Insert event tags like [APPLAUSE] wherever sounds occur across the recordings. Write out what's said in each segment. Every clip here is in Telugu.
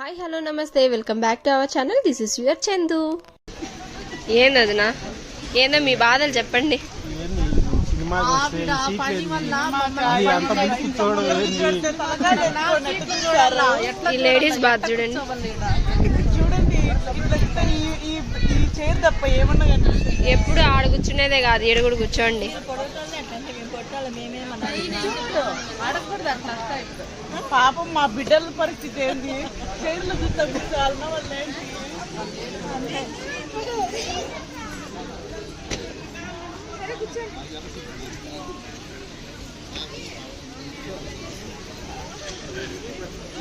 హాయ్ హలో నమస్తే welcome back to our channel. This is your Chandu. ఏందదినా ఏందో మీ బాధలు చెప్పండి. ఈ లేడీస్ బాధ చూడండి. ఎప్పుడు ఆడ కూర్చునేదే కాదు ఈడ కూడా కూర్చోండి. పాపం మా బిడ్డల పరిస్థితి ఏంది? చైర్లో చూస్తే వాళ్ళు ఏంటి?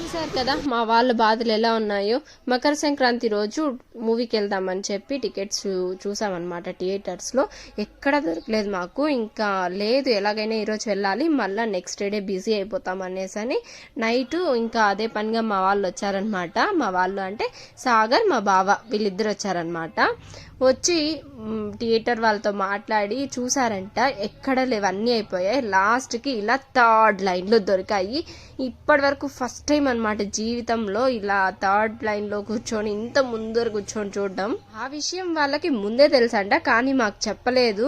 చూసారు కదా మా వాళ్ళ బాధలు ఎలా ఉన్నాయో. మకర సంక్రాంతి రోజు మూవీకి వెళ్దామని చెప్పి టికెట్స్ చూ- చూసామన్నమాట థియేటర్స్లో ఎక్కడ దొరకలేదు మాకు ఇంకా లేదు ఎలాగైనా ఈరోజు వెళ్ళాలి మళ్ళీ నెక్స్ట్ డే బిజీ అయిపోతాం అనేసి అని నైట్ ఇంకా అదే పనిగా మా వాళ్ళు వచ్చారనమాట మా వాళ్ళు అంటే సాగర్ మా బావ వీళ్ళిద్దరు వచ్చారనమాట వచ్చి థియేటర్ వాళ్ళతో మాట్లాడి చూసారంట ఎక్కడ లేవు అన్నీ అయిపోయాయి. లాస్ట్కి ఇలా థర్డ్ లైన్లో దొరికాయి. ఇప్పటి వరకు ఫస్ట్ టైం అనమాట జీవితంలో ఇలా థర్డ్ లైన్లో కూర్చొని ఇంత ముందర కూర్చొని చూడడం. ఆ విషయం వాళ్ళకి ముందే తెలుసంట కానీ మాకు చెప్పలేదు.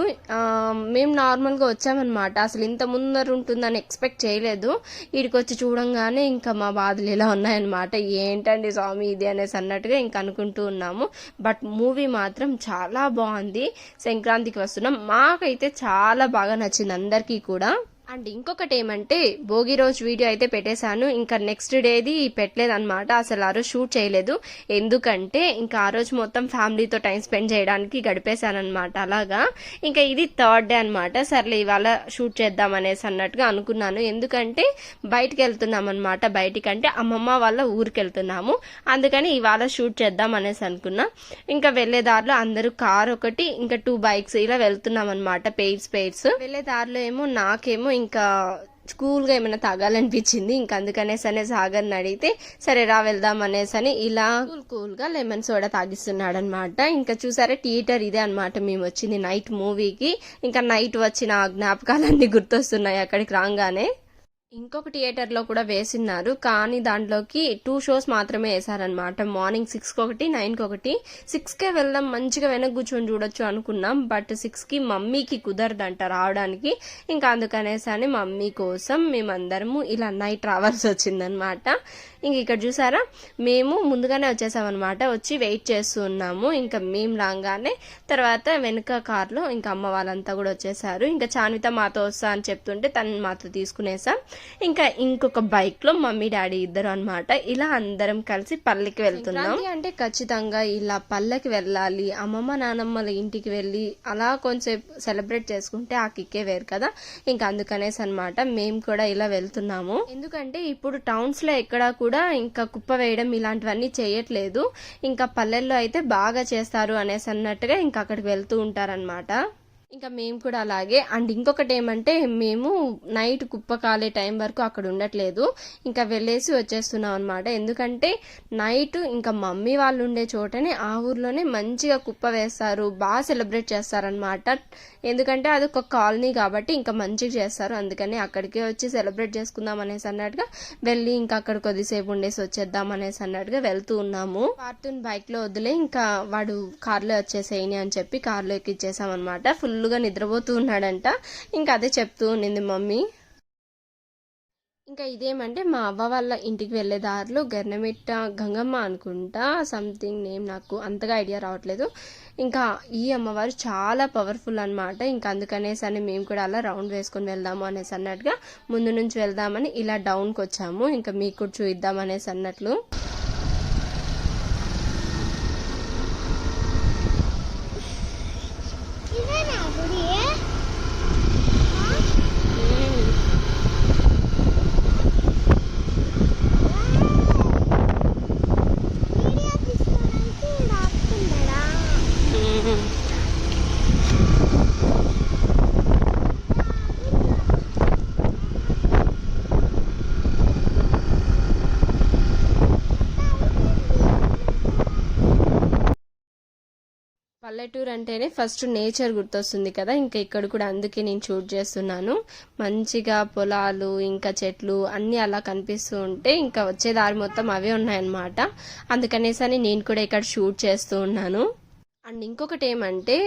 మేము నార్మల్గా వచ్చామన్నమాట. అసలు ఇంత ముందర ఉంటుందని ఎక్స్పెక్ట్ చేయలేదు. ఇక్కడికి వచ్చి చూడంగానే ఇంకా మా బాధలు ఇలా ఉన్నాయన్నమాట. ఏంటండి స్వామి ఇది అనేసి అన్నట్టుగా ఇంకా అనుకుంటూ ఉన్నాము. బట్ మూవీ మాత్రం చాలా బాగుంది. సంక్రాంతికి వస్తున్నాం. మాకైతే చాలా బాగా నచ్చింది అందరికీ కూడా. అండ్ ఇంకొకటి ఏమంటే భోగి రోజు వీడియో అయితే పెట్టేశాను. ఇంకా నెక్స్ట్ డేది పెట్టలేదు అనమాట అసలు ఆ రోజు షూట్ చేయలేదు. ఎందుకంటే ఇంకా ఆ రోజు మొత్తం ఫ్యామిలీతో టైం స్పెండ్ చేయడానికి గడిపేశానమాట అలాగా. ఇంకా ఇది థర్డ్ డే అనమాట సర్లే ఇవాళ షూట్ చేద్దాం అనేసి అన్నట్టుగా అనుకున్నాను. ఎందుకంటే బయటికి వెళ్తున్నాం అనమాట బయటికంటే అమ్మమ్మ వాళ్ళ ఊరికి వెళ్తున్నాము. అందుకని ఇవాళ షూట్ చేద్దాం అనేసి అనుకున్నా. ఇంకా వెళ్ళే దారిలో అందరూ కార్ ఒకటి ఇంకా టూ బైక్స్ ఇలా వెళ్తున్నాం అనమాట పెయిర్స్ పెయిర్స్ వెళ్ళే దారిలో ఏమో నాకేమో ఇంకా కూల్గా ఏమైనా తాగాలనిపించింది? ఇంకా అందుకనేసి అనేసి సాగర్ని అడిగితే సరే రా వెళ్దాం అనేసి అని ఇలా కూల్ కూల్గా లెమన్ సోడా తాగిస్తున్నాడు అనమాట ఇంకా చూసారా థియేటర్ ఇదే అన్నమాట. మేము వచ్చింది నైట్ మూవీకి. ఇంకా నైట్ వచ్చిన జ్ఞాపకాలన్నీ గుర్తొస్తున్నాయి అక్కడికి రాగానే. ఇంకొక థియేటర్లో కూడా వేసిన్నారు. కానీ దాంట్లోకి టూ షోస్ మాత్రమే వేశారనమాట మార్నింగ్ సిక్స్కి ఒకటి నైన్కి ఒకటి. సిక్స్కే వెళ్దాం మంచిగా వెనక్కి కూర్చొని చూడొచ్చు అనుకున్నాం. బట్ సిక్స్కి మమ్మీకి కుదరదంట రావడానికి. ఇంకా అందుకనేసి అని మమ్మీ కోసం మేమందరము ఇలా నైట్ రావాల్సి వచ్చిందనమాట ఇంక ఇక్కడ చూసారా? మేము ముందుగానే వచ్చేసామన్నమాట. వచ్చి వెయిట్ చేస్తూ ఉన్నాము. ఇంకా మేము రాగానే తర్వాత వెనుక కార్లో ఇంకా అమ్మ వాళ్ళంతా కూడా వచ్చేసారు. ఇంకా చాన్విత మాతో వస్తా అని చెప్తుంటే తను మాతో తీసుకునేసాం. ఇంకా ఇంకొక బైక్లో మమ్మీ డాడీ ఇద్దరు అనమాట ఇలా అందరం కలిసి పల్లెకి వెళ్తున్నాం. అంటే ఖచ్చితంగా ఇలా పల్లెకి వెళ్ళాలి. అమ్మమ్మ నానమ్మల ఇంటికి వెళ్ళి అలా కొంచెం సెలబ్రేట్ చేసుకుంటే ఆ కిక్కే వేరు కదా. ఇంకా అందుకనేసి అనమాట మేము కూడా ఇలా వెళ్తున్నాము. ఎందుకంటే ఇప్పుడు టౌన్స్లో ఎక్కడా కూడా ఇంకా కుప్ప వేయడం ఇలాంటివన్నీ చేయట్లేదు. ఇంకా పల్లెల్లో అయితే బాగా చేస్తారు అనేసి అన్నట్టుగా ఇంకా అక్కడికి వెళ్తూ ఉంటారనమాట ఇంకా మేము కూడా అలాగే. అండ్ ఇంకొకటి ఏమంటే మేము నైట్ కుప్ప కాలే టైం వరకు అక్కడ ఉండట్లేదు. ఇంకా వెళ్ళేసి వచ్చేస్తున్నాం అనమాట ఎందుకంటే నైట్ ఇంకా మమ్మీ వాళ్ళు ఉండే చోటనే ఆ ఊర్లోనే మంచిగా కుప్ప వేస్తారు. బాగా సెలబ్రేట్ చేస్తారనమాట ఎందుకంటే అది ఒక కాలనీ కాబట్టి ఇంకా మంచిగా చేస్తారు. అందుకని అక్కడికే వచ్చి సెలబ్రేట్ చేసుకుందాం అనేసి అన్నట్టుగా వెళ్ళి ఇంకా అక్కడ కొద్దిసేపు ఉండేసి వచ్చేద్దాం అనేసి అన్నట్టుగా వెళ్తూ ఉన్నాము. కార్టూన్ బైక్లో వదిలే ఇంకా వాడు కార్లో వచ్చేసేయని అని చెప్పి కార్లో ఎక్కిచ్చేసాం అనమాట ఫుల్గా నిద్రపోతూ ఉన్నాడంట. ఇంకా అదే చెప్తూ ఉండింది మమ్మీ. ఇంకా ఇదేమంటే మా అవ్వ వాళ్ళ ఇంటికి వెళ్ళే దారిలో గర్నమిట్ట గంగమ్మ అనుకుంటా సంథింగ్ నేమ్ నాకు అంతగా ఐడియా రావట్లేదు. ఇంకా ఈ అమ్మవారు చాలా పవర్ఫుల్ అన్నమాట. ఇంకా అందుకనేసి అని మేము కూడా అలా రౌండ్ వేసుకొని వెళ్దాము అనేసి అన్నట్టుగా ముందు నుంచి వెళ్దామని ఇలా డౌన్కి వచ్చాము. ఇంకా మీకు కూడా చూద్దాం అనేసి అన్నట్లు. పల్లెటూరు అంటేనే ఫస్ట్ నేచర్ గుర్తొస్తుంది కదా. ఇంకా ఇక్కడ కూడా అందుకే నేను షూట్ చేస్తున్నాను. మంచిగా పొలాలు ఇంకా చెట్లు అన్నీ అలా కనిపిస్తూ ఉంటే ఇంకా వచ్చే దారి మొత్తం అవే ఉన్నాయన్నమాట. అందుకనేసని నేను కూడా ఇక్కడ షూట్ చేస్తూ ఉన్నాను. అండ్ ఇంకొకటి ఏమంటే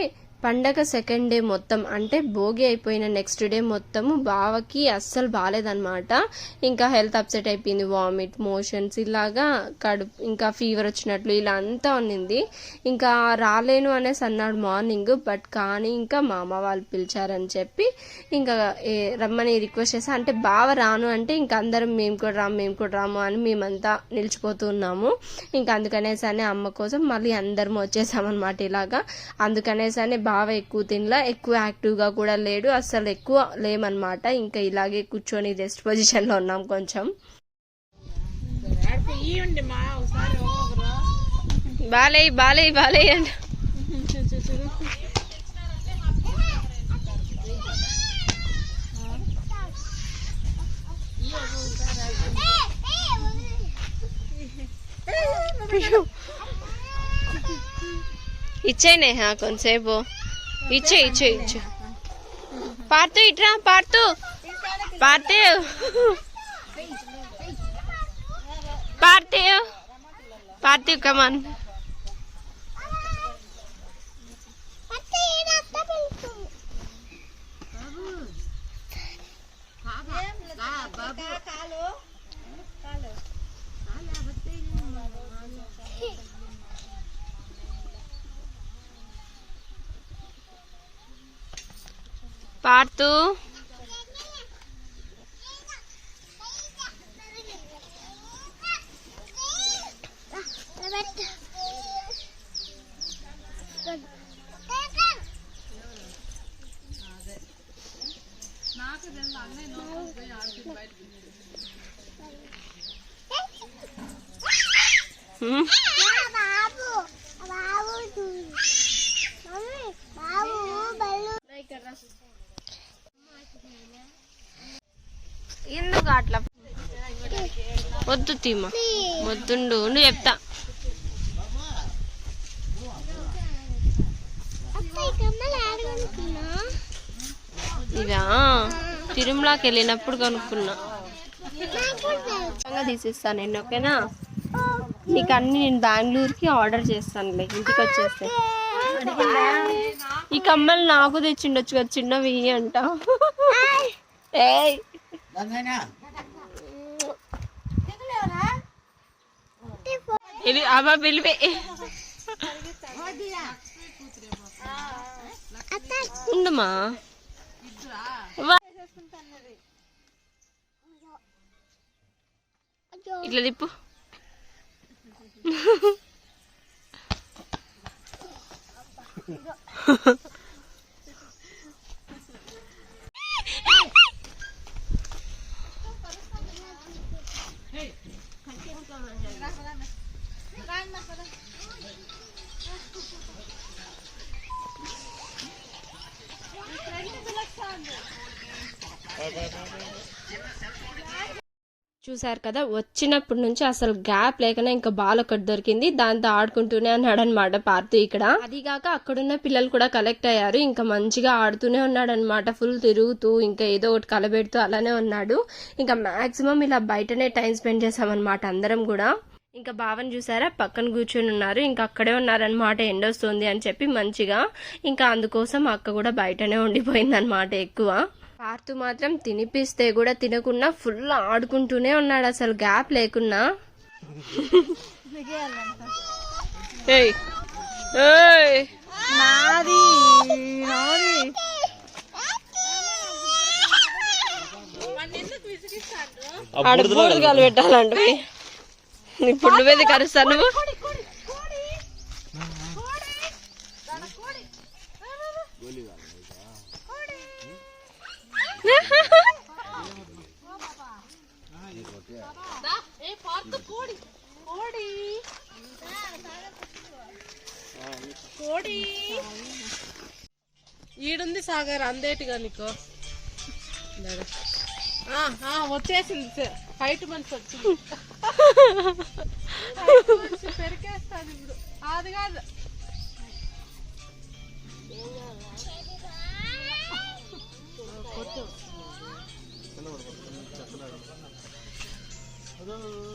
పండగ సెకండ్ డే మొత్తం అంటే భోగి అయిపోయిన నెక్స్ట్ డే మొత్తము బావకి అస్సలు బాగాలేదన్నమాట ఇంకా హెల్త్ అప్సెట్ అయిపోయింది వామిట్ మోషన్స్ ఇలాగా కడుపు ఇంకా ఫీవర్ వచ్చినట్లు ఇలా అంతా ఉన్నింది. ఇంకా రాలేను అనేసి అన్నాడు మార్నింగ్ బట్ కానీ ఇంకా మా అమ్మ వాళ్ళు పిలిచారని చెప్పి ఇంకా ఏ రమ్మని రిక్వెస్ట్ చేసా అంటే బావ రాను అంటే ఇంకా అందరం మేము కూడా రాము మేము కూడా రాము అని మేమంతా నిలిచిపోతూ ఉన్నాము. ఇంకా అందుకనేసి అని అమ్మ కోసం మళ్ళీ అందరం వచ్చేసామన్నమాట ఇలాగా. అందుకనేసి బా బావ ఎక్కువ తినలా ఎక్కువ యాక్టివ్గా కూడా లేడు అసలు ఎక్కువ లేమన్నమాట. ఇంకా ఇలాగే కూర్చొని రెస్ట్ పొజిషన్లో ఉన్నాం కొంచెం. బాలే బాలే బాలే అంట. ఇచ్చేయి నేహా కొంతసేపు. ఇచ్చే ఇచ్చే ఇచ్చే. పార్తూ ఇట్రా పార్తూ. పార్తూ. పార్తూ. పార్తూ కమాన్ పార్తూ? బాబు బాబు మమ్మీ బాబు బల్లు. ఎందుకు అట్లా? వద్దు తీమ వద్దుండు నువ్వు చెప్తా. ఇదా? తిరుమలకి వెళ్ళినప్పుడు కొనుక్కున్నా. ఖచ్చితంగా తీసిస్తాను నేను ఓకేనా? నీకు అన్ని నేను బెంగళూరుకి ఆర్డర్ చేస్తానులే ఇంటికి వచ్చేస్తే. ఈ కమ్మలు నాకు తెచ్చిండొచ్చు కదా చిన్నవి అంట. ఇది అమ్మ పిలిపే. ఉండమా. ఇట్లా తిప్పు. [LAUGHS] చూసారు కదా వచ్చినప్పటి నుంచి అసలు గ్యాప్ లేకనే ఇంకా బాల్ ఒకటి దొరికింది. దాంతో ఆడుకుంటూనే అన్నాడు అనమాట పార్థు ఇక్కడ అదిగాక అక్కడున్న పిల్లలు కూడా కలెక్ట్ అయ్యారు. ఇంకా మంచిగా ఆడుతూనే ఉన్నాడు అనమాట ఫుల్ తిరుగుతూ ఇంకా ఏదో ఒకటి కలబెడుతూ అలానే ఉన్నాడు. ఇంకా మాక్సిమం ఇలా బయటనే టైం స్పెండ్ చేసామన్నమాట అందరం కూడా. ఇంకా బావని చూసారా పక్కన కూర్చొని ఉన్నారు. ఇంకా అక్కడే ఉన్నారనమాట ఎండొస్తుంది అని చెప్పి మంచిగా. ఇంకా అందుకోసం అక్క కూడా బయటనే ఉండిపోయింది అనమాట ఎక్కువ. పార్తు మాత్రం తినిపిస్తే కూడా తినకుండా ఫుల్ ఆడుకుంటూనే ఉన్నాడు అసలు. గ్యాప్ లేకున్నా. ఏయ్ ఏయ్. నాది నాది. ఆడ బూడిదలు పెట్టాలంటే. ఇప్పుడు నువ్వేది కరుస్తాను నువ్వు? కోడి ఈడుంది సాగర్ అందేటిగా నీకు. వచ్చేసింది ఫైట్ మనిషి వచ్చింది. [LAUGHS] పెరికేస్తాను ఇప్పుడు. అది కాదు.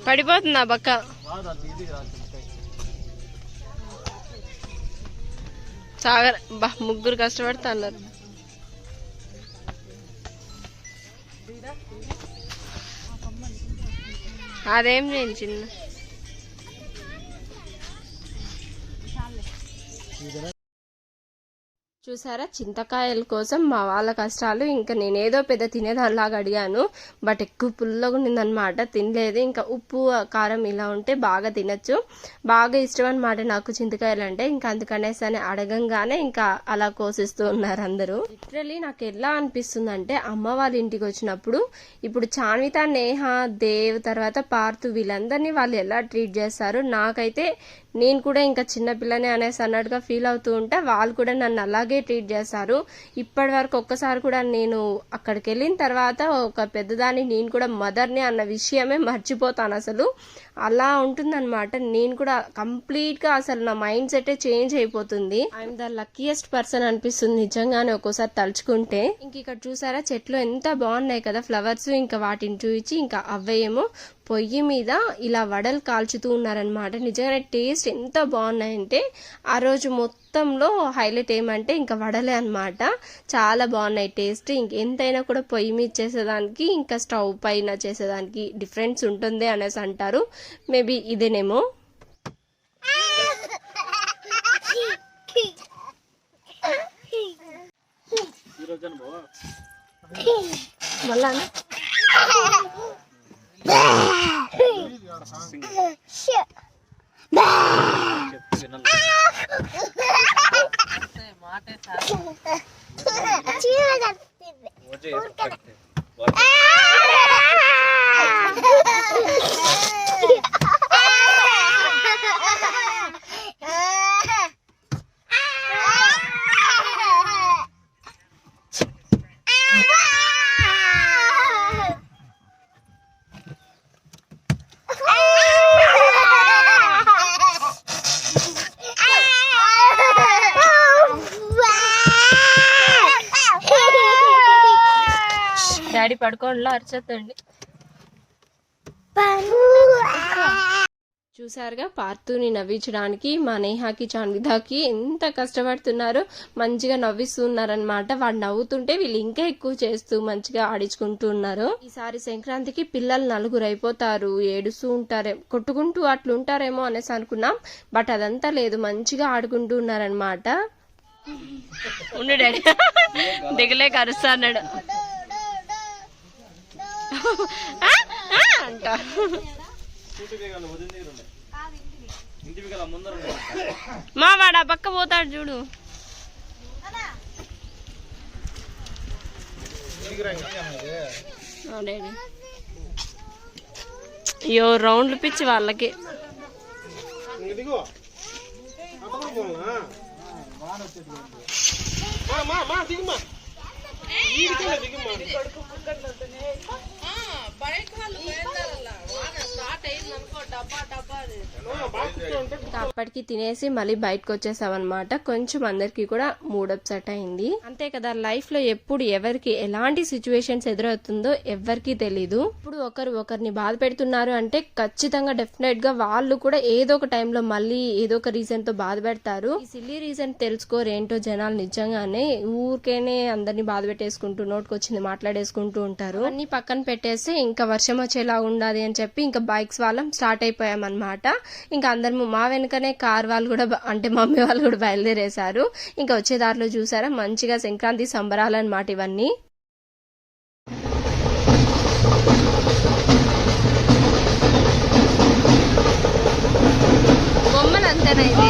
పడిపోతుందా బక్క సాగర్ బా ముగ్గురు కష్టపడుతున్నారు. అదేం నేను చిన్న. చూసారా? చింతకాయల కోసం మా వాళ్ళ కష్టాలు ఇంకా నేనేదో పెద్ద తినేదానిలాగా అడిగాను. బట్ ఎక్కువ పుల్లగా ఉండిందనమాట తినలేదు. ఇంకా ఉప్పు కారం ఇలా ఉంటే బాగా తినచ్చు. బాగా ఇష్టం అనమాట నాకు చింతకాయలు అంటే. ఇంకా అందుకనేసి అని అడగంగానే ఇంకా అలా కోసిస్తూ ఉన్నారు అందరూ. లిటరలీ నాకు ఎలా అనిపిస్తుంది అంటే అమ్మ వాళ్ళ ఇంటికి వచ్చినప్పుడు ఇప్పుడు చాన్విత నేహ దేవ్ తర్వాత పార్థు వీళ్ళందరినీ వాళ్ళు ఎలా ట్రీట్ చేస్తారు నాకైతే నేను కూడా ఇంకా చిన్నపిల్లనే అనేసి అన్నట్టుగా ఫీల్ అవుతూ ఉంటే. వాళ్ళు కూడా నన్ను అలాగే ట్రీట్ చేస్తారు ఇప్పటి వరకు ఒక్కసారి కూడా నేను అక్కడికి వెళ్ళిన తర్వాత ఒక పెద్దదాన్ని నేను కూడా మదర్ని అన్న విషయమే మర్చిపోతాను అసలు. అలా ఉంటుందన్నమాట. నేను కూడా కంప్లీట్గా అసలు నా మైండ్ సెట్ చేంజ్ అయిపోతుంది. I am the luckiest person అనిపిస్తుంది నిజంగానే ఒక్కోసారి తలుచుకుంటే. ఇంక ఇక్కడ చూసారా చెట్లు ఎంత బాగున్నాయి కదా ఫ్లవర్స్ ఇంకా వాటిని చూపించి ఇంకా అవ్వేమో పొయ్యి మీద ఇలా వడలు కాల్చుతూ ఉన్నారనమాట నిజంగానే టేస్ట్ ఎంత బాగున్నాయంటే ఆ రోజు మొత్తంలో హైలైట్ ఏమంటే ఇంకా వడలే అనమాట చాలా బాగున్నాయి టేస్ట్ ఇంక ఎంతైనా కూడా పొయ్యి మీద చేసేదానికి ఇంకా స్టవ్ పైన చేసేదానికి డిఫరెన్స్ ఉంటుంది అనేసి అంటారు. మేబీ ఇదేనేమో. మళ్ళా డాడీ పడుకోండిలో అరిచేద్దండి. చూసారుగా పార్తుని నవ్వించడానికి మా నేహాకి చాన్విధాకి ఎంత కష్టపడుతున్నారు మంచిగా నవ్విస్తున్నారనమాట వాడు నవ్వుతుంటే వీళ్ళు ఇంకా ఎక్కువ చేస్తూ మంచిగా ఆడించుకుంటూ ఉన్నారు. ఈసారి సంక్రాంతికి పిల్లలు నలుగురు అయిపోతారు. ఏడుస్తూ ఉంటారే కొట్టుకుంటూ అట్లా ఉంటారేమో అనేసి అనుకున్నాం. బట్ అదంతా లేదు. మంచిగా ఆడుకుంటూ ఉన్నారనమాట ఉండు డాడీ. దిగలేక అరుస్తా అన్నాడు. [LAUGHS] అంట. మా వాడు ఆ పక్క పోతాడు చూడు. అయ్యో రౌండ్లు పిచ్చి వాళ్ళకి. డబ్బా డబ్బా. అప్పటికి తినేసి మళ్ళీ బయటకు వచ్చేసామన్నమాట. కొంచెం అందరికి కూడా మూడ్ అప్సెట్ అయింది. అంతే కదా లైఫ్లో ఎప్పుడు ఎవరికి ఎలాంటి సిచ్యువేషన్స్ ఎదురవుతుందో ఎవరికి తెలీదు. ఇప్పుడు ఒకరు ఒకరిని బాధ పెడుతున్నారు అంటే ఖచ్చితంగా డెఫినెట్గా వాళ్ళు కూడా ఏదో ఒక టైంలో మళ్ళీ ఏదో ఒక రీజన్తో బాధ పెడతారు. ఈ సిల్లీ రీజన్ తెలుసుకోరు ఏంటో జనాలు నిజంగానే. ఊరికేనే అందరినీ బాధ పెట్టేసుకుంటూ నోటుకొచ్చింది మాట్లాడేసుకుంటూ ఉంటారు. అన్ని పక్కన పెట్టేసి ఇంకా వర్షం వచ్చేలా ఉండాలి అని చెప్పి ఇంకా బైక్స్ వాళ్ళం స్టార్ట్ అయిపోయామన్నమాట. ఇంకా అందరము మా వెనుకనే కార్ వాళ్ళు కూడా అంటే మమ్మీ వాళ్ళు కూడా బయలుదేరేశారు. ఇంకా వచ్చే దారిలో చూసారా మంచిగా సంక్రాంతి సంబరాలు అన్నమాట ఇవన్నీ. బొమ్మలు అంతేనా ఇది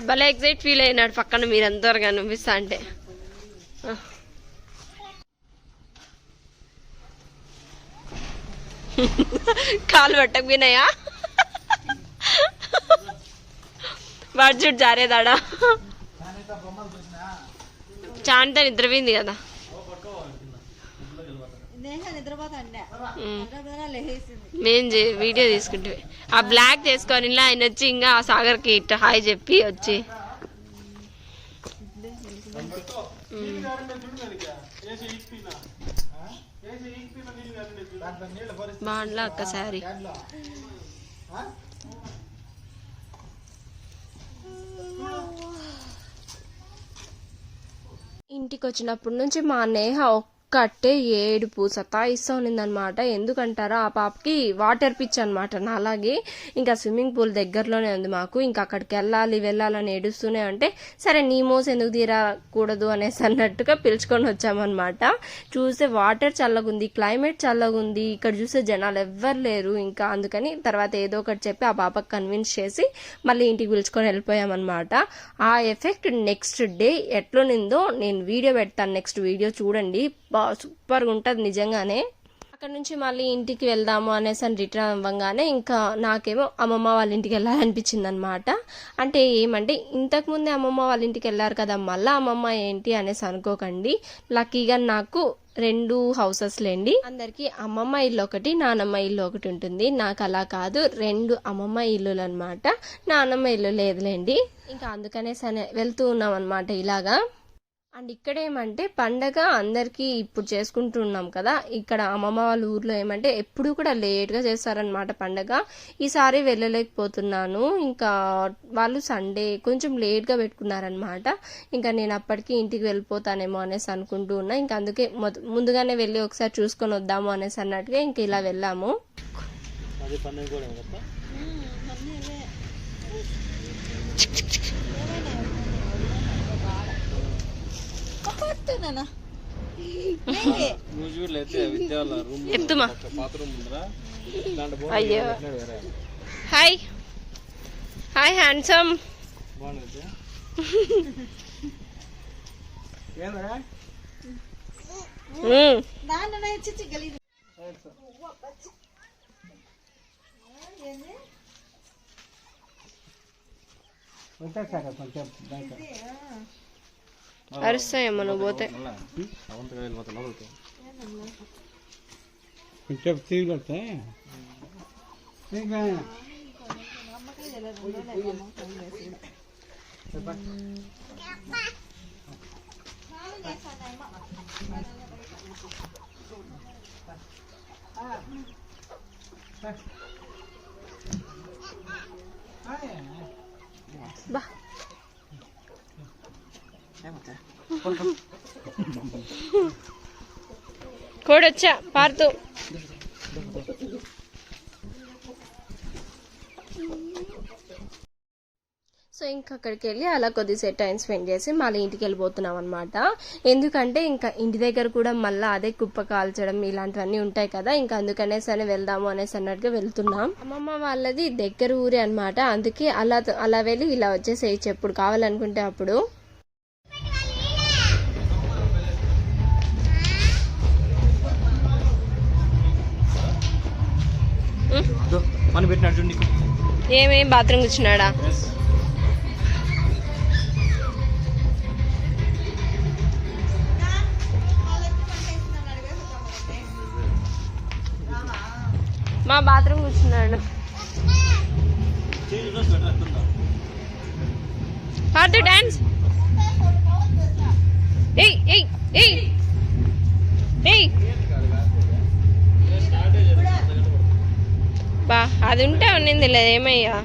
వాడు భలే ఎగ్జైట్ ఫీల్ అయినాడు పక్కన మీరు మీరందరూ కనిపిస్తా అంటే. కాలు పట్టకపోయినాయా? వాడు చూడు జారేదాడా? చాంతా నిద్రపోయింది కదా. మేం చే- వీడియో తీసుకుంటే. ఆ బ్లాక్ చేసుకొని ఇలా ఆయన వచ్చి ఇంకా ఆ సాగర్కి ఇట్ట హాయ్ చెప్పి వచ్చి. ఉమ్. బాగుండలా అక్క సారీ ఇంటికి వచ్చినప్పటి నుంచి మా నేహ ఒక్కటే ఏడుపు సతాయిస్తూ ఉన్నిందనమాట ఎందుకంటారా? ఆ పాపకి వాటర్ పిచ్ అనమాట నా అలాగే ఇంకా స్విమ్మింగ్ పూల్ దగ్గరలోనే ఉంది మాకు. ఇంకా అక్కడికి వెళ్ళాలి వెళ్ళాలని ఏడుస్తూనే అంటే సరే నీ మోస్ ఎందుకు తీరకూడదు అనేసి అన్నట్టుగా పిలుచుకొని వచ్చామన్నమాట. చూస్తే వాటర్ చల్లగుంది క్లైమేట్ చల్లగుంది. ఇక్కడ చూస్తే జనాలు ఎవ్వరు లేరు ఇంకా. అందుకని తర్వాత ఏదో ఒకటి చెప్పి ఆ పాపకి కన్విన్స్ చేసి మళ్ళీ ఇంటికి పిలుచుకొని వెళ్ళిపోయామన్నమాట. ఆ ఎఫెక్ట్ నెక్స్ట్ డే ఎట్లునిందో నేను వీడియో పెడతాను. నెక్స్ట్ వీడియో చూడండి. బా సూపర్గా ఉంటుంది నిజంగానే. అక్కడ నుంచి మళ్ళీ ఇంటికి వెళ్దాము అనేసి అని రిటర్న్ అవ్వగానే ఇంకా నాకేమో అమ్మమ్మ వాళ్ళ ఇంటికి వెళ్ళాలనిపించింది అనమాట అంటే ఏమంటే ఇంతకుముందే అమ్మమ్మ వాళ్ళ ఇంటికి వెళ్ళారు కదా మళ్ళీ అమ్మమ్మ ఏంటి అనేసి అనుకోకండి. లక్కీగా నాకు రెండు హౌసెస్ లేండి. అందరికి అమ్మమ్మ ఇల్లు ఒకటి నానమ్మ ఇల్లు ఒకటి ఉంటుంది. నాకు అలా కాదు రెండు అమ్మమ్మ ఇల్లులు అనమాట నానమ్మ ఇల్లు లేదులేండి. ఇంకా అందుకనే సరే వెళ్తూ ఉన్నాం అనమాట ఇలాగా. అండ్ ఇక్కడ ఏమంటే పండగ అందరికీ ఇప్పుడు చేసుకుంటున్నాం కదా. ఇక్కడ అమ్మమ్మ వాళ్ళ ఊర్లో ఏమంటే ఎప్పుడు కూడా లేట్గా చేస్తారనమాట పండగ. ఈసారి వెళ్ళలేకపోతున్నాను. ఇంకా వాళ్ళు సండే కొంచెం లేట్గా పెట్టుకున్నారనమాట ఇంకా నేను అప్పటికి ఇంటికి వెళ్ళిపోతానేమో అనేసి అనుకుంటూ ఉన్నా. ఇంకా అందుకే మొద- ముందుగానే వెళ్ళి ఒకసారి చూసుకొని వద్దాము అనేసి అన్నట్టుగా ఇంక ఇలా వెళ్ళాము. పండుగ. ఎత్తుమా? అయ్యో. హాయ్. హాయ్ హ్యాండ్సమ్ కొంచెం బయట అరుస్తాయేమో నువ్వు పోతే? కొంచెం బా. కోడొచ్చా పారుతూ సో ఇంకా అక్కడికి వెళ్ళి అలా కొద్దిసేపు టైం స్పెండ్ చేసి మళ్ళీ ఇంటికి వెళ్ళిపోతున్నాం అనమాట ఎందుకంటే ఇంకా ఇంటి దగ్గర కూడా మళ్ళీ అదే కుప్ప కాల్చడం ఇలాంటివన్నీ ఉంటాయి కదా ఇంకా అందుకనే సరే వెళ్దాము అనేసి అన్నట్టుగా వెళ్తున్నాం. అమ్మమ్మ వాళ్ళది దగ్గర ఊరే అనమాట అందుకే అలా అలా వెళ్ళి ఇలా వచ్చేసేయచ్చు ఎప్పుడు కావాలనుకుంటే అప్పుడు. ఏమేం బాత్రూమ్ కూర్చున్నాడా? మా బాత్రూమ్ కూర్చున్నాడు. పార్తు డాన్స్. ఏయ్ ఏయ్ ఏయ్. ఏయ్ బా అది ఉంటే ఉన్నింది లేదు ఏమయ్యా?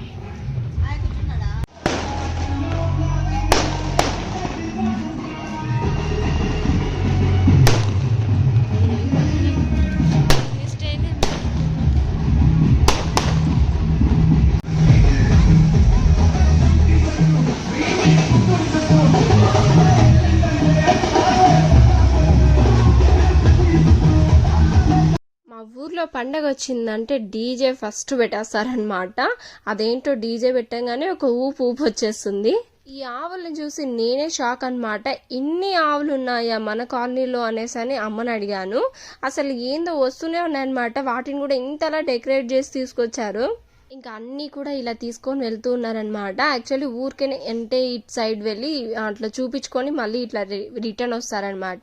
పండగ వచ్చిందంటే డీజే ఫస్ట్ పెట్టేస్తారనమాట అదేంటో డీజే పెట్టంగానే ఒక ఊపు ఊపు వచ్చేస్తుంది. ఈ ఆవుల్ని చూసి నేనే షాక్ అన్నమాట. ఇన్ని ఆవులు ఉన్నాయా మన కాలనీలో అనేసి అని అమ్మని అడిగాను. అసలు ఏందో వస్తూనే ఉన్నాయన్నమాట. వాటిని కూడా ఇంతలా డెకరేట్ చేసి తీసుకొచ్చారు. ఇంకా అన్నీ కూడా ఇలా తీసుకొని వెళ్తూ ఉన్నారనమాట యాక్చువల్లీ ఊరికే అంటే ఇటు సైడ్ వెళ్ళి అట్లా చూపించుకొని మళ్ళీ ఇట్లా రి- రిటర్న్ వస్తారనమాట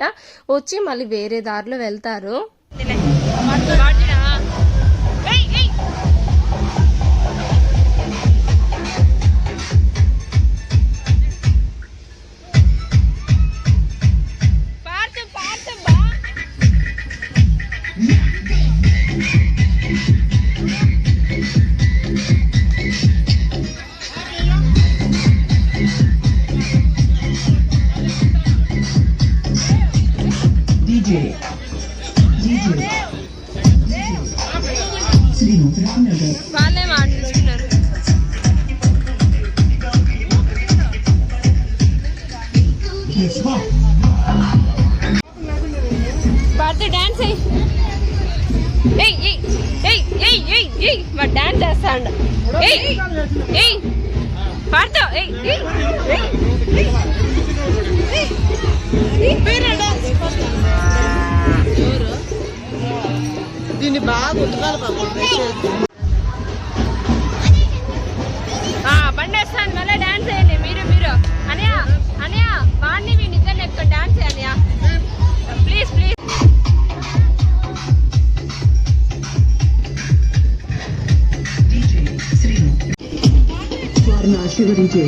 వచ్చి మళ్ళీ వేరే దారిలో వెళ్తారు. மாட்டினா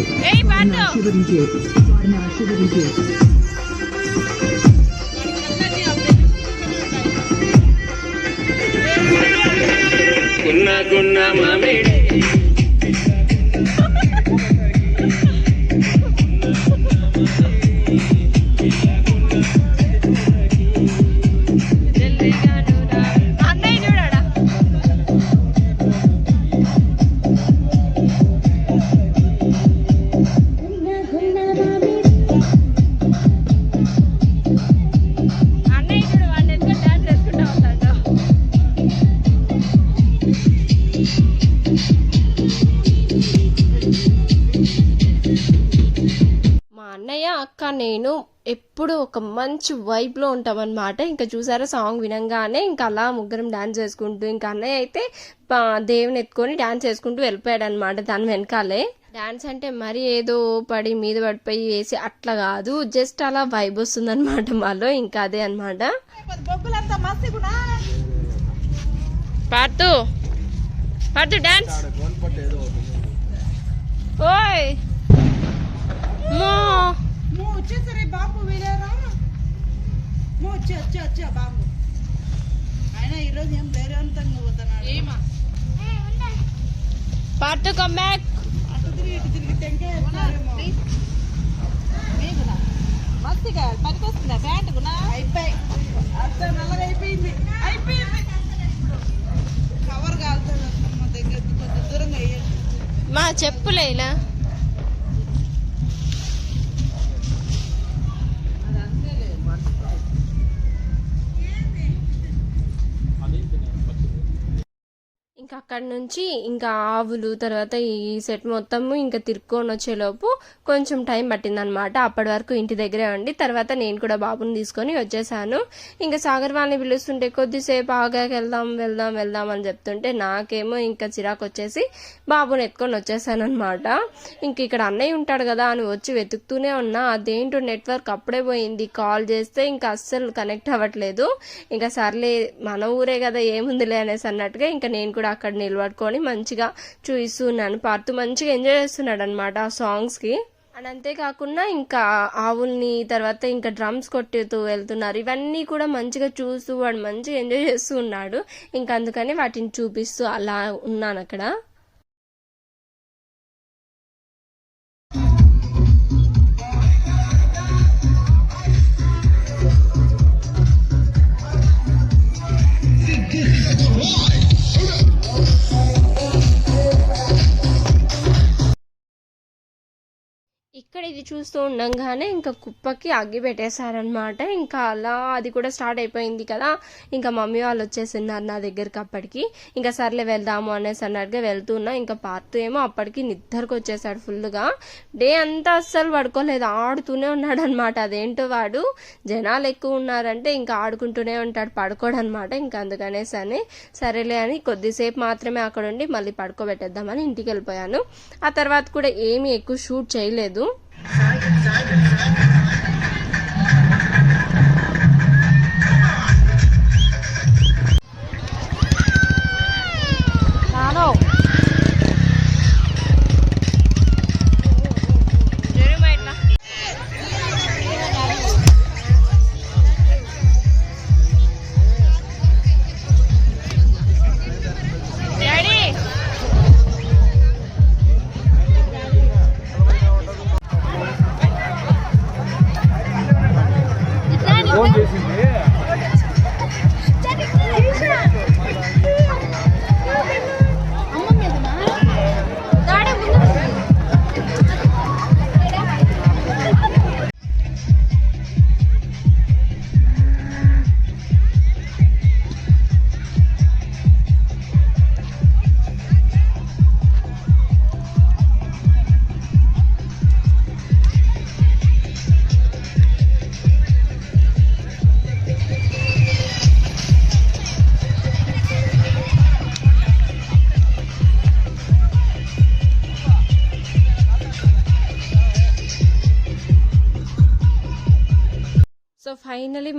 ఆశీర్వదించే ఏయ్ వారిని పాడుతూ ఆశీర్వదించే. వారిని ఆశీర్వదించే. గున్న గున్న మామిడి నేను ఎప్పుడు ఒక మంచి వైబ్లో ఉంటామన్నమాట. ఇంకా చూసారా సాంగ్ వినంగానే ఇంకా అలా ముగ్గురం డాన్స్ చేసుకుంటూ ఇంకా అన్నయ్య అయితే దేవుని ఎత్తుకొని డాన్స్ చేసుకుంటూ వెళ్ళిపోయాడు అనమాట దాని వెనకాలే. డాన్స్ అంటే మరి ఏదో పడి మీద పడిపోయి వేసి అట్లా కాదు జస్ట్ అలా వైబ్ వస్తుంది అనమాట మాలో ఇంకా అదే అనమాట బొబ్బులంతా మస్తుగున్నా డాన్స్ ఓయ్ మూ వచ్చేసరి బాబు వీలేరా మూ వచ్చే వచ్చే వచ్చే బాబు. ఆయన ఈరోజు ఏం ధైర్యవంతంగా పోతున్నాడు? ఏమా? పాడుతూ కమ్ బ్యాక్ అటు తిరిగి ఇటు తిరిగి. మీకునా? మస్తుగా పనికొస్తుందా? ప్యాంట్ కునా అయిపోయి. అంతా నల్లగా అయిపోయింది. అయిపోయింది. కవర్ కాలుతుంది మా దగ్గర కొంచెం దూరంగా వేయండి మా చెప్పులే ఇలా. అక్కడి నుంచి ఇంకా ఆవులు తర్వాత ఈ సెట్ మొత్తము ఇంకా తిరుక్కొని వచ్చేలోపు కొంచెం టైం పట్టిందనమాట. అప్పటి వరకు ఇంటి దగ్గరే ఉండి తర్వాత నేను కూడా బాబుని తీసుకొని వచ్చేసాను. ఇంకా సాగర్ వాళ్ళని పిలుస్తుంటే కొద్దిసేపు ఆగాక వెళ్దాం వెళ్దాం వెళ్దాం అని చెప్తుంటే నాకేమో ఇంకా చిరాకు వచ్చేసి బాబుని ఎత్తుకొని వచ్చేసాను అనమాట ఇంక ఇక్కడ అన్నయ్య ఉంటాడు కదా అని వచ్చి వెతుకుతూనే ఉన్నా. అదేంటో నెట్వర్క్ అప్పుడే పోయింది. కాల్ చేస్తే ఇంకా అస్సలు కనెక్ట్ అవ్వట్లేదు. ఇంకా సర్లే మన ఊరే కదా ఏముందిలే అనేసి అన్నట్టుగా ఇంకా నేను కూడా అక్కడ నిలబడుకొని మంచిగా చూస్తున్నాను పాడుతూ మంచిగా ఎంజాయ్ చేస్తున్నాడు అనమాట ఆ సాంగ్స్కి అండ్ అంతేకాకుండా ఇంకా ఆవుల్ని తర్వాత ఇంకా డ్రమ్స్ కొట్టుతూ వెళ్తున్నారు. ఇవన్నీ కూడా మంచిగా చూస్తూ వాడు మంచిగా ఎంజాయ్ చేస్తూ ఉన్నాడు. ఇంకా అందుకని వాటిని చూపిస్తూ అలా ఉన్నాను అక్కడ ఇక్కడ ఇది చూస్తూ ఉండంగానే ఇంకా కుప్పకి అగ్గి పెట్టేశారనమాట ఇంకా అలా అది కూడా స్టార్ట్ అయిపోయింది కదా. ఇంకా మమ్మీ వాళ్ళు వచ్చేసిన్నారు నా దగ్గరికి అప్పటికి. ఇంకా సర్లే వెళ్దాము అనేసి అన్నట్టుగా వెళ్తున్నా ఇంకా పార్తు ఏమో అప్పటికి నిద్రకు వచ్చేసాడు ఫుల్గా డే అంతా అస్సలు పడుకోలేదు. ఆడుతూనే ఉన్నాడు అనమాట అదేంటో వాడు. జనాలు ఎక్కువ ఉన్నారంటే ఇంకా ఆడుకుంటూనే ఉంటాడు. పడుకోడు అనమాట ఇంకా అందుకనేసి అని సరేలే అని కొద్దిసేపు మాత్రమే అక్కడ ఉండి మళ్ళీ పడుకోబెట్టేద్దామని ఇంటికి వెళ్ళిపోయాను. ఆ తర్వాత కూడా ఏమీ ఎక్కువ షూట్ చేయలేదు. Zeigen, zeigen, zeigen. సో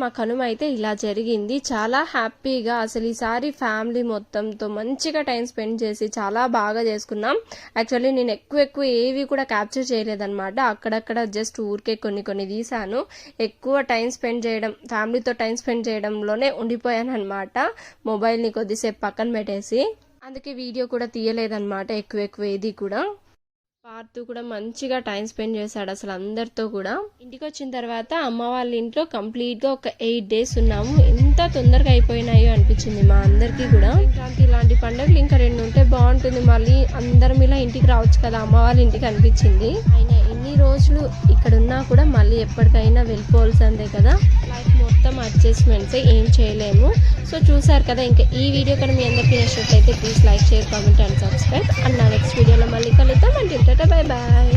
మా కనుమ అయితే ఇలా జరిగింది. చాలా హ్యాపీగా అసలు ఈసారి ఫ్యామిలీ మొత్తంతో మంచిగా టైం స్పెండ్ చేసి చాలా బాగా చేసుకున్నాం. యాక్చువల్లీ నేను ఎక్కువ ఎక్కువ ఏవి కూడా క్యాప్చర్ చేయలేదన్నమాట. అక్కడక్కడ జస్ట్ ఊరికే కొన్ని కొన్ని తీసాను ఎక్కువ టైం స్పెండ్ చేయడం ఫ్యామిలీతో టైం స్పెండ్ చేయడంలోనే ఉండిపోయాను అనమాట మొబైల్ని కొద్దిసేపు పక్కన పెట్టేసి. అందుకే వీడియో కూడా తీయలేదన్నమాట ఎక్కువ ఎక్కువ ఏది కూడా. పార్తు కూడా మంచిగా టైం స్పెండ్ చేశాడు అసలు అందరితో కూడా. ఇంటికి వచ్చిన తర్వాత అమ్మ వాళ్ళ ఇంట్లో కంప్లీట్గా ఒక ఎయిట్ డేస్ ఉన్నాము. ఎంత తొందరగా అయిపోయినాయో అనిపించింది మా అందరికీ కూడా. సంక్రాంతి ఇలాంటి పండుగలు ఇంకా రెండు ఉంటే బాగుంటుంది. మళ్ళీ అందరం ఇలా ఇంటికి రావచ్చు కదా అమ్మ వాళ్ళ ఇంటికి అనిపించింది. అయినా ఎన్ని రోజులు ఇక్కడ ఉన్నా కూడా మళ్ళీ ఎప్పటికైనా వెళ్ళిపోవాల్సిందే కదా. లైఫ్ మొత్తం అడ్జస్ట్మెంట్స్ ఏం చేయలేము. సో చూసారు కదా ఇంకా ఈ వీడియో కానీ మీ అందరికీ నచ్చినట్లయితే please like share comment and subscribe and నా నెక్స్ట్ వీడియోలో మళ్ళీ కలుద్దాం. అంటే బై బాయ్